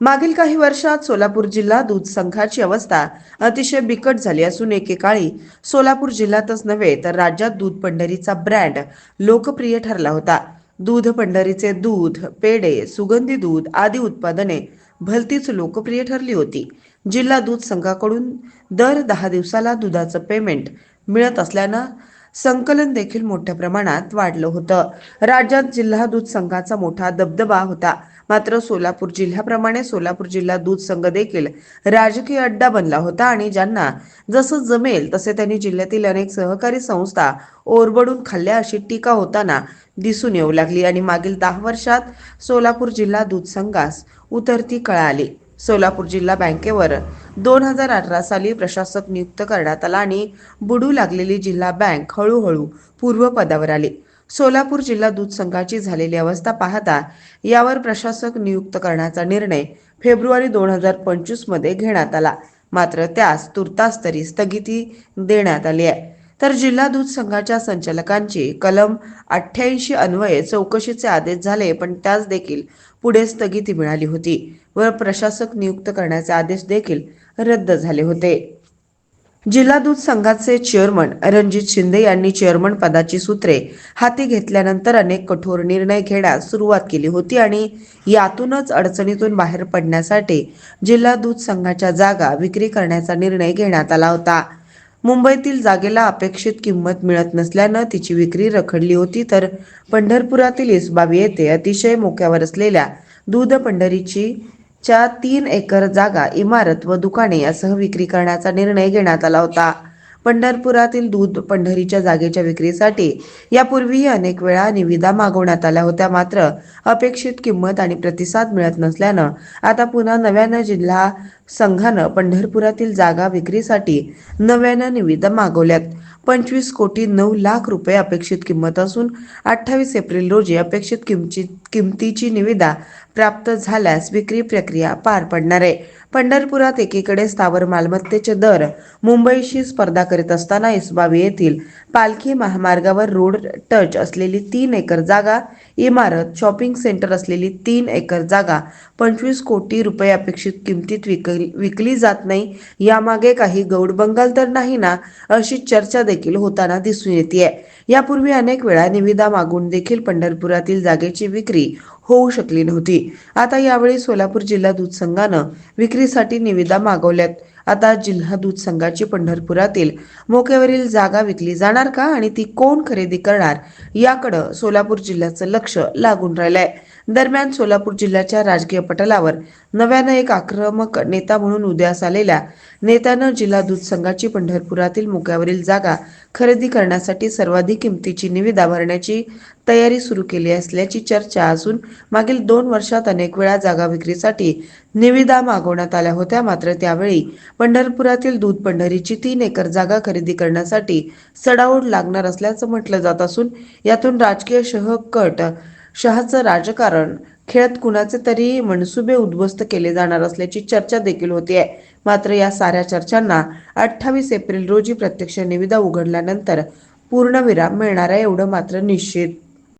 मागील काही वर्षात सोलापूर जिल्हा दूध संघाची अवस्था अतिशय बिकट झाली असून एकेकाळी सोलापूर जिल्ह्यातच नव्हे तर राज्यात दूध पंढरीचा ब्रँड लोकप्रिय ठरला होता. दूध पंढरीचे दूध पेढे सुगंधी दूध आदी उत्पादने भलतीच लोकप्रिय ठरली होती. जिल्हा दूध संघाकडून दर दहा दिवसाला दुधाचं पेमेंट मिळत असल्यानं संकलन देखील मोठ्या प्रमाणात वाढलं होतं. राज्यात जिल्हा दूध संघाचा मोठा दबदबा होता. मात्र सोलापूर जिल्ह्याप्रमाणे सोलापूर जिल्हा दूध संघ देखील राजकीय अड्डा बनला होता आणि ज्यांना जसं जमेल तसे त्यांनी जिल्ह्यातील अनेक सहकारी संस्था ओरबडून खाल्ल्या अशी टीका होताना दिसून येऊ लागली. आणि मागील दहा वर्षात सोलापूर जिल्हा दूध संघास उतरती कळा आली सोलापूर जिल्हा बँकेवर दोन हजार अठरा साली प्रशासक नियुक्त करण्यात आला आणि बुडू लागलेली जिल्हा बँक हळूहळू पूर्वपदावर आली. सोलापूर जिल्हा दूध संघाची झालेली अवस्था पाहता यावर प्रशासक नियुक्त करण्याचा निर्णय फेब्रुवारी दोन हजार पंचवीसमध्ये घेण्यात आला. मात्र त्यास तुर्तास तरी स्थगिती देण्यात आली आहे. तर जिल्हा दूध संघाच्या संचालकांची कलम अठ्ठ्याऐंशी अन्वये चौकशीचे आदेश झाले पण त्यास देखील पुढे स्थगिती मिळाली होती व प्रशासक नियुक्त करण्याचे आदेश देखील रद्द झाले होते. जिल्हा दूध संघाचे चेअरमन रणजित शिंदे यांनी चेअरमन पदाची सूत्रे हाती घेतल्यानंतर अनेक कठोर निर्णय घेण्यास सुरुवात केली होती आणि यातूनच अडचणीतून बाहेर पडण्यासाठी जिल्हा दूध संघाच्या जागा विक्री करण्याचा निर्णय घेण्यात आला होता. मुंबईतील जागेला अपेक्षित किंमत मिळत नसल्यानं तिची विक्री रखडली होती तर पंढरपुरातील इसबावी येथे अतिशय मोक्यावर असलेल्या दूध पंढरीची च्या तीन एकर जागा इमारत व दुकाने यासह विक्री करण्याचा निर्णय घेण्यात आला होता. पंढरपुरातील दूध पंढरीच्या जागेच्या विक्रीसाठी यापूर्वीही अनेक वेळा निविदा मागवण्यात आल्या होत्या. मात्र अपेक्षित किंमत आणि प्रतिसाद मिळत नसल्यानं आता पुन्हा नव्यानं जिल्हा संघानं पंढरपुरातील जागा विक्रीसाठी नव्यानं निविदा मागवल्यात. पंचवीस कोटी नऊ लाख रुपये अपेक्षित किंमत असून अठ्ठावीस एप्रिल रोजी अपेक्षित किमची किमतीची निविदा प्राप्त झाल्यास विक्री प्रक्रिया पार पडणार आहे. पंढरपुरात एकीकडे स्थावर मालमत्तेचे दर मुंबईशी स्पर्धा करीत असताना इसबावी येथील पालखी महामार्गावर रोड टच असलेली तीन एकर जागा इमारत शॉपिंग सेंटर असलेली तीन एकर जागा पंचवीस कोटी रुपये अपेक्षित किमतीत विकली विकली जात नाही. यामागे काही गौड बंगाल तर नाही ना अशी चर्चा देखील होताना दिसून येते यापूर्वी अनेक वेळा निविदा मागून देखील पंढरपुरातील जागेची विक्री होऊ शकली नव्हती. आता यावेळी सोलापूर जिल्हा दूध संघानं विक्रीसाठी निविदा मागवल्यात. आता जिल्हा दूध संघाची पंढरपुरातील मोक्यावरील जागा विकली जाणार का आणि ती कोण खरेदी करणार याकडं सोलापूर जिल्ह्याचं लक्ष लागून राहिलंय. दरम्यान सोलापूर जिल्ह्याच्या राजकीय पटलावर नव्यानं एक आक्रमक नेता म्हणून उदयास आलेल्या नेत्यानं जिल्हा दूध संघाची पंढरपुरातील मुक्यावरील जागा खरेदी करण्यासाठी सर्वाधिक किमतीची निविदा भरण्याची तयारी सुरू केली असल्याची चर्चा असून मागील दोन वर्षात अनेक वेळा जागा विक्रीसाठी निविदा मागवण्यात आल्या होत्या. मात्र त्यावेळी पंढरपुरातील दूध पंढरीची तीन एकर जागा खरेदी करण्यासाठी सडाओढ लागणार असल्याचं म्हटलं जात असून यातून राजकीय शहकट शहाचं राजकारण. खेळत कुणाचे तरी मनसुबे उद्ध्वस्त केले जाणार असल्याची चर्चा देखील होती मात्र या साऱ्या चर्चांना अठ्ठावीस एप्रिल रोजी प्रत्यक्ष निविदा उघडल्यानंतर पूर्णविराम मिळणार आहे एवढं मात्र निश्चित.